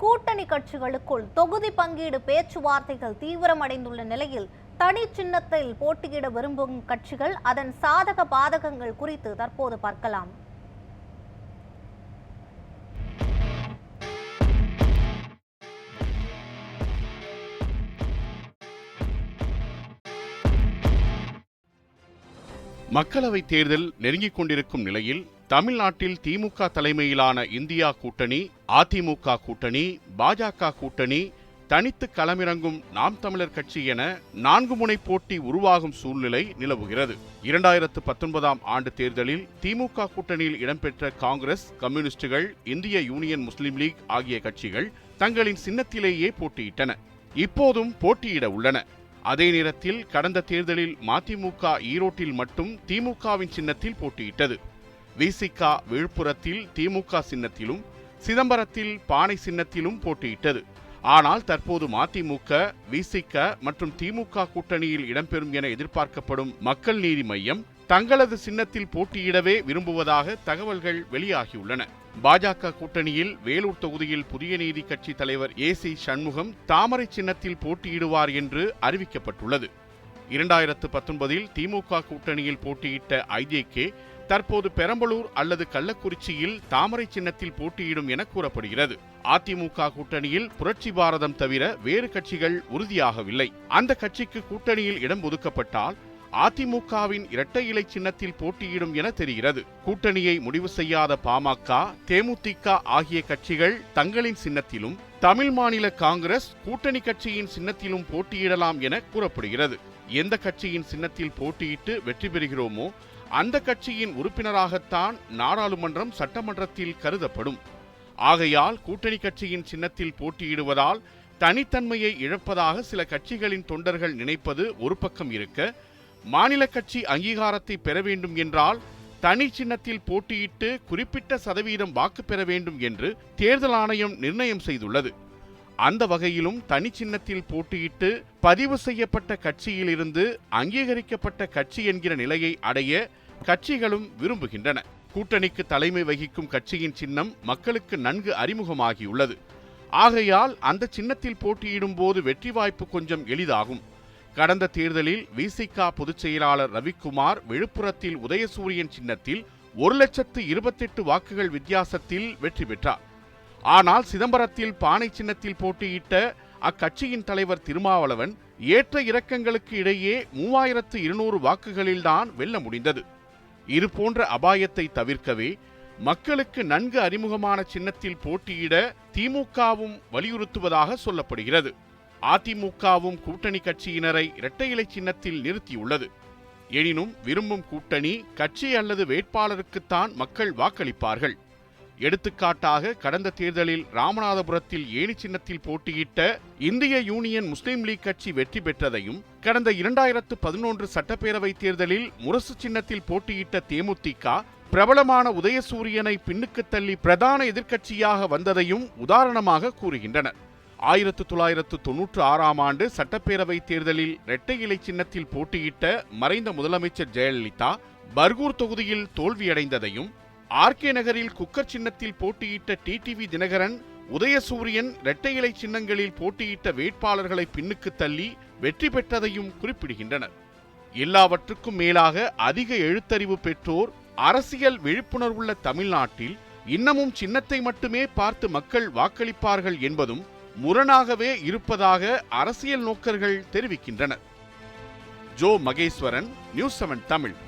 கூட்டணி கட்சிகளுக்குள் தொகுதி பங்கீடு பேச்சுவார்த்தைகள் தீவிரமடைந்துள்ள நிலையில் தனி சின்னத்தில் போட்டியிட விரும்பும் கட்சிகள் அதன் சாதக பாதகங்கள் குறித்து தற்போது பார்க்கலாம். மக்களவைத் தேர்தல் நெருங்கிக் கொண்டிருக்கும் நிலையில் தமிழ்நாட்டில் திமுக தலைமையிலான இந்தியா கூட்டணி அதிமுக கூட்டணி பாஜக கூட்டணி தனித்து களமிறங்கும் நாம் தமிழர் கட்சி என நான்கு முனை போட்டி உருவாகும் சூழ்நிலை நிலவுகிறது. இரண்டாயிரத்து பத்தொன்பதாம் ஆண்டு தேர்தலில் திமுக கூட்டணியில் இடம்பெற்ற காங்கிரஸ் கம்யூனிஸ்டுகள் இந்திய யூனியன் முஸ்லிம் லீக் ஆகிய கட்சிகள் தங்களின் சின்னத்திலேயே போட்டியிட்டன. இப்போதும் போட்டியிட உள்ளன. அதே நேரத்தில் கடந்த தேர்தலில் மதிமுக ஈரோட்டில் மட்டும் திமுகவின் சின்னத்தில் போட்டியிட்டது. விசிகா விழுப்புரத்தில் திமுக சின்னத்திலும் சிதம்பரத்தில் பானை சின்னத்திலும் போட்டியிட்டது. ஆனால் தற்போது மதிமுக விசிக மற்றும் திமுக கூட்டணியில் இடம்பெறும் என எதிர்பார்க்கப்படும் மக்கள் நீதி மையம் தங்களது சின்னத்தில் போட்டியிடவே விரும்புவதாக தகவல்கள் வெளியாகியுள்ளன. பாஜக கூட்டணியில் வேலூர் தொகுதியில் புதிய நீதி கட்சி தலைவர் ஏ சி சண்முகம் தாமரை சின்னத்தில் போட்டியிடுவார் என்று அறிவிக்கப்பட்டுள்ளது. இரண்டாயிரத்து பத்தொன்பதில் திமுக கூட்டணியில் போட்டியிட்ட ஐஜேகே தற்போது பெரம்பலூர் அல்லது கள்ளக்குறிச்சியில் தாமரை சின்னத்தில் போட்டியிடும் என கூறப்படுகிறது. அதிமுக கூட்டணியில் புரட்சி பாரதம் தவிர வேறு கட்சிகள் உறுதியாகவில்லை. அந்த கட்சிக்கு கூட்டணியில் இடம் ஒதுக்கப்பட்டால் அதிமுகவின் இரட்டை இலை சின்னத்தில் போட்டியிடும் என தெரிகிறது. கூட்டணியை முடிவு செய்யாத பாமக தேமுதிக ஆகிய கட்சிகள் தங்களின் சின்னத்திலும் தமிழ் மாநில காங்கிரஸ் கூட்டணி கட்சியின் சின்னத்திலும் போட்டியிடலாம் என கூறப்படுகிறது. எந்த கட்சியின் சின்னத்தில் போட்டியிட்டு வெற்றி பெறுகிறோமோ அந்த கட்சியின் உறுப்பினராகத்தான் நாடாளுமன்றம் சட்டமன்றத்தில் கருதப்படும். ஆகையால் கூட்டணி கட்சியின் சின்னத்தில் போட்டியிடுவதால் தனித்தன்மையை இழப்பதாக சில கட்சிகளின் தொண்டர்கள் நினைப்பது ஒரு பக்கம் இருக்க மாநில கட்சி அங்கீகாரத்தை பெற வேண்டும் என்றால் தனி சின்னத்தில் போட்டியிட்டு குறிப்பிட்ட சதவீதம் வாக்கு பெற வேண்டும் என்று தேர்தல் ஆணையம் நிர்ணயம் செய்துள்ளது. அந்த வகையிலும் தனி சின்னத்தில் போட்டியிட்டு பதிவு செய்யப்பட்ட கட்சியிலிருந்து அங்கீகரிக்கப்பட்ட கட்சி என்கிற நிலையை அடைய கட்சிகளும் விரும்புகின்றன. கூட்டணிக்கு தலைமை வகிக்கும் கட்சியின் சின்னம் மக்களுக்கு நன்கு அறிமுகமாகியுள்ளது. ஆகையால் அந்த சின்னத்தில் போட்டியிடும் போது வெற்றி வாய்ப்பு கொஞ்சம் எளிதாகும். கடந்த தேர்தலில் விசிகா பொதுச் செயலாளர் ரவிக்குமார் விழுப்புரத்தில் உதயசூரியன் சின்னத்தில் ஒரு லட்சத்து இருபத்தெட்டு வாக்குகள் வித்தியாசத்தில் வெற்றி பெற்றார். ஆனால் சிதம்பரத்தில் பானை சின்னத்தில் போட்டியிட்ட அக்கட்சியின் தலைவர் திருமாவளவன் ஏற்ற இறக்கங்களுக்கு இடையே மூவாயிரத்து இருநூறு வாக்குகளில்தான் வெல்ல முடிந்தது. இது போன்ற அபாயத்தை தவிர்க்கவே மக்களுக்கு நன்கு அறிமுகமான சின்னத்தில் போட்டியிட திமுகவும் வலியுறுத்துவதாக சொல்லப்படுகிறது. அதிமுகவும் கூட்டணி கட்சியினரை இரட்டை இலை சின்னத்தில் நிறுத்தியுள்ளது. எனினும் விரும்பும் கூட்டணி கட்சி அல்லது வேட்பாளருக்குத்தான் மக்கள் வாக்களிப்பார்கள். எடுத்துக்காட்டாக கடந்த தேர்தலில் ராமநாதபுரத்தில் ஏணி சின்னத்தில் போட்டியிட்ட இந்திய யூனியன் முஸ்லீம் லீக் கட்சி வெற்றி பெற்றதையும் கடந்த இரண்டாயிரத்து பதினொன்று சட்டப்பேரவை தேர்தலில் முரசு சின்னத்தில் போட்டியிட்ட தேமுதிக பிரபலமான உதயசூரியனை பின்னுக்கு தள்ளி பிரதான எதிர்க்கட்சியாக வந்ததையும் உதாரணமாக கூறுகின்றனர். ஆயிரத்து தொள்ளாயிரத்து தொன்னூற்று ஆறாம் ஆண்டு சட்டப்பேரவை தேர்தலில் இரட்டை இலை சின்னத்தில் போட்டியிட்ட மறைந்த முதலமைச்சர் ஜெயலலிதா பர்கூர் தொகுதியில் தோல்வியடைந்ததையும் ஆர்கே நகரில் குக்கர் சின்னத்தில் போட்டியிட்ட டிடிவி தினகரன் உதயசூரியன் இரட்டை இலை சின்னங்களில் போட்டியிட்ட வேட்பாளர்களை பின்னுக்கு தள்ளி வெற்றி பெற்றதையும் குறிப்பிடுகின்றனர். எல்லாவற்றுக்கும் மேலாக அதிக எழுத்தறிவு பெற்றோர் அரசியல் விழிப்புணர்வுள்ள தமிழ்நாட்டில் இன்னமும் சின்னத்தை மட்டுமே பார்த்து மக்கள் வாக்களிப்பார்கள் என்பதும் முரணாகவே இருப்பதாக அரசியல் நோக்கர்கள் தெரிவிக்கின்றனர். Jo Maheswaran news seven Tamil.